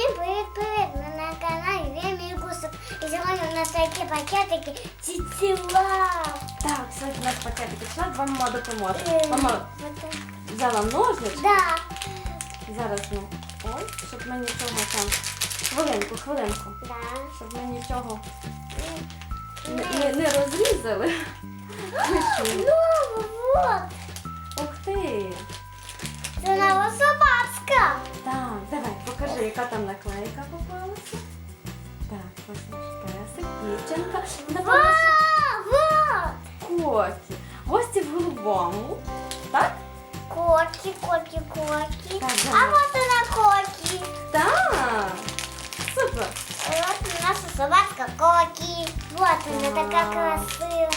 Всем привет-привет Ми на каналі Вімі Гусов. І сьогодні у нас такі пакетики Тітіла. Так, сьогодні у нас пакетики Тітіла. Вам мама допоможе. Е, мама взяла ножнички. Да. Зараз ми. Ой, щоб ми нічого там. Хвилинку, хвилинку. Да. Щоб ми нічого не, не, не розрізали. Знову покажи, яка там наклейка попалася. Так, ось наш песик, дівчинка. Давай Ва, вот. коті. Гості в голубому. Так? Коки, коки, коки. Так, А давай. вот она коки. Так. Супер. Вот наша собачка Коки. Вот она Так. такая красивая.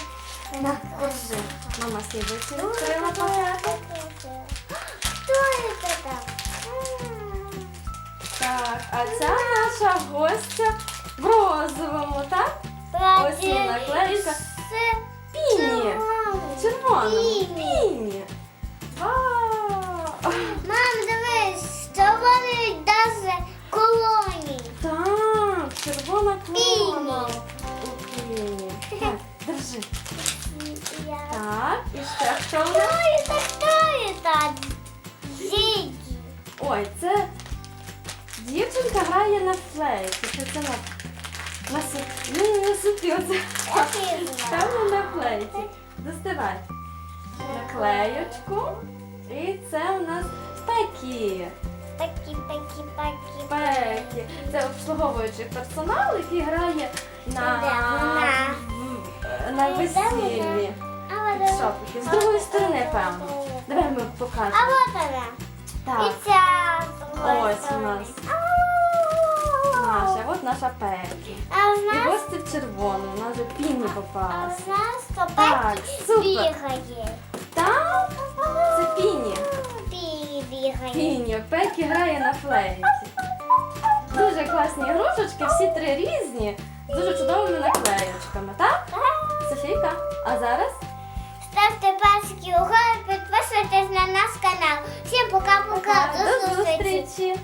Так, держи. Мама слідуючи відкрила Так, а ця наша гостя в розовому, так? Ось вона, із Піні. червоних. Піні. Мам, дивись, що вони даже колонії. Так, червона. У піні. Так, держи. Так, і ще хто у Что нас? это, что это? Зиги. Ой, це дівчинка грає на флейті. Це це на, на су- ну, не на супі, оце. Певно на флейті. Доставай. Наклеєчку. І це у нас. Такі, такі, такі. Спекі. Це обслуговуючий персонал, який грає на, вона? на весіллі. А шопики. З другої сторони, певно. Давай ми А покажемо. вот она. Так, Ось у нас. Наша, от наша Пекі. А в І нас, гості в червону, вона вже піні а попалася. в нас Так, собаки супер. бігає. Так, це піні. Пі бігає. Піні, Пекі грає на флейті. Дуже класні ігрушечки, всі три різні, з дуже чудовими наклеєчками, так? Софійка, а зараз? Ставте пальчики угору, підписуйтесь на наш канал. Всім пока-пока. До зустрічі!